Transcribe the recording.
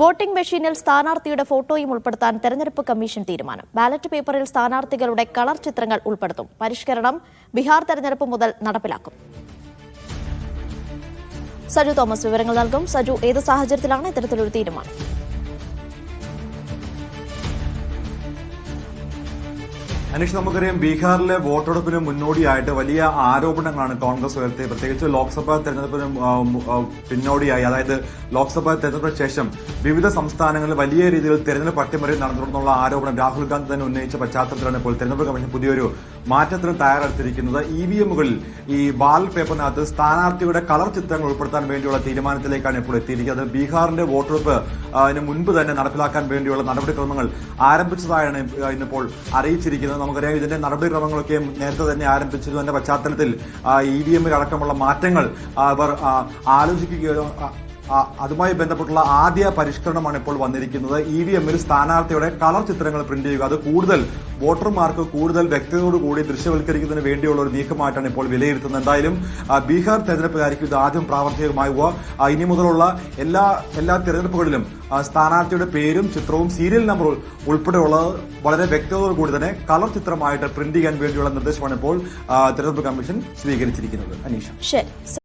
Voting മെഷീനിൽ സ്ഥാനാർത്ഥിയുടെ ഫോട്ടോയും ഉൾപ്പെടുത്താൻ തെരഞ്ഞെടുപ്പ് കമ്മീഷൻ തീരുമാനം. ബാലറ്റ് പേപ്പറിൽ സ്ഥാനാർത്ഥികളുടെ കളർ ചിത്രങ്ങൾ ഉൾപ്പെടുത്തും. പരിഷ്കരണം ബീഹാർ തെരഞ്ഞെടുപ്പ് മുതൽ നടപ്പിലാക്കും. സജു തോമസ് വിവരങ്ങൾ നൽകും. സജു ഏത് സാഹചര്യത്തിലാണ് ഇത്തരത്തിലൊരു തീരുമാനം? അനീഷ് നമുക്കറിയാം ബീഹാറിലെ വോട്ടെടുപ്പിന് മുന്നോടിയായിട്ട് വലിയ ആരോപണങ്ങളാണ് കോൺഗ്രസ് ഉയർത്തിയത്. പ്രത്യേകിച്ച് ലോക്സഭാ തെരഞ്ഞെടുപ്പിന് പിന്നോടിയായി. അതായത് ലോക്സഭാ തെരഞ്ഞെടുപ്പിന് ശേഷം വിവിധ സംസ്ഥാനങ്ങളിൽ വലിയ രീതിയിൽ തെരഞ്ഞെടുപ്പ് അട്ടിമറി നടന്നിട്ടുള്ള ആരോപണം രാഹുൽ ഗാന്ധി തന്നെ ഉന്നയിച്ച പശ്ചാത്തലത്തിലാണ് ഇപ്പോൾ തെരഞ്ഞെടുപ്പ് കമ്മീഷൻ പുതിയൊരു മാറ്റത്തിന് തയ്യാറെടുത്തിരിക്കുന്നത്. ഇ വി എമ്മുകളിൽ ഈ ബാലറ്റ് പേപ്പറിനകത്ത് സ്ഥാനാർത്ഥിയുടെ കളർ ചിത്രങ്ങൾ ഉൾപ്പെടുത്താൻ വേണ്ടിയുള്ള തീരുമാനത്തിലേക്കാണ് ഇപ്പോൾ എത്തിയിരിക്കുന്നത്. ബീഹാറിന്റെ വോട്ടെടുപ്പ് അതിന് മുൻപ് തന്നെ നടപ്പിലാക്കാൻ വേണ്ടിയുള്ള നടപടിക്രമങ്ങൾ ആരംഭിച്ചതായാണ് ഇന്നിപ്പോൾ അറിയിച്ചിരിക്കുന്നത്. നമുക്കറിയാം. ഇതിന്റെ നടപടിക്രമങ്ങളൊക്കെ നേരത്തെ തന്നെ ആരംഭിച്ചതിന്റെ പശ്ചാത്തലത്തിൽ ഇ വി എമ്മിൽ അടക്കമുള്ള മാറ്റങ്ങൾ അവർ ആലോചിക്കുകയോ അതുമായി ബന്ധപ്പെട്ടുള്ള ആദ്യ പരിഷ്കരണമാണ് ഇപ്പോൾ വന്നിരിക്കുന്നത്. ഇ വി എമ്മിൽ സ്ഥാനാർത്ഥിയുടെ കളർ ചിത്രങ്ങൾ പ്രിന്റ് ചെയ്യുക. അത് കൂടുതൽ വോട്ടർമാർക്ക് കൂടുതൽ വ്യക്തതയോടുകൂടി ദൃശ്യവൽക്കരിക്കുന്നതിന് വേണ്ടിയുള്ള ഒരു നീക്കമായിട്ടാണ് ഇപ്പോൾ വിലയിരുത്തുന്നത്. എന്തായാലും ബീഹാർ തെരഞ്ഞെടുപ്പുകാർക്ക് ഇത് ആദ്യം പ്രാവർത്തികമാകുക ഇനി മുതലുള്ള എല്ലാ എല്ലാ തെരഞ്ഞെടുപ്പുകളിലും സ്ഥാനാർത്ഥിയുടെ പേരും ചിത്രവും സീരിയൽ നമ്പറും ഉൾപ്പെടെയുള്ള വളരെ വ്യക്തതയോടുകൂടി തന്നെ കളർ ചിത്രമായിട്ട് പ്രിന്റ് ചെയ്യാൻ വേണ്ടിയുള്ള നിർദ്ദേശമാണ് ഇപ്പോൾ തെരഞ്ഞെടുപ്പ് കമ്മീഷൻ സ്വീകരിച്ചിരിക്കുന്നത്. അനീഷ.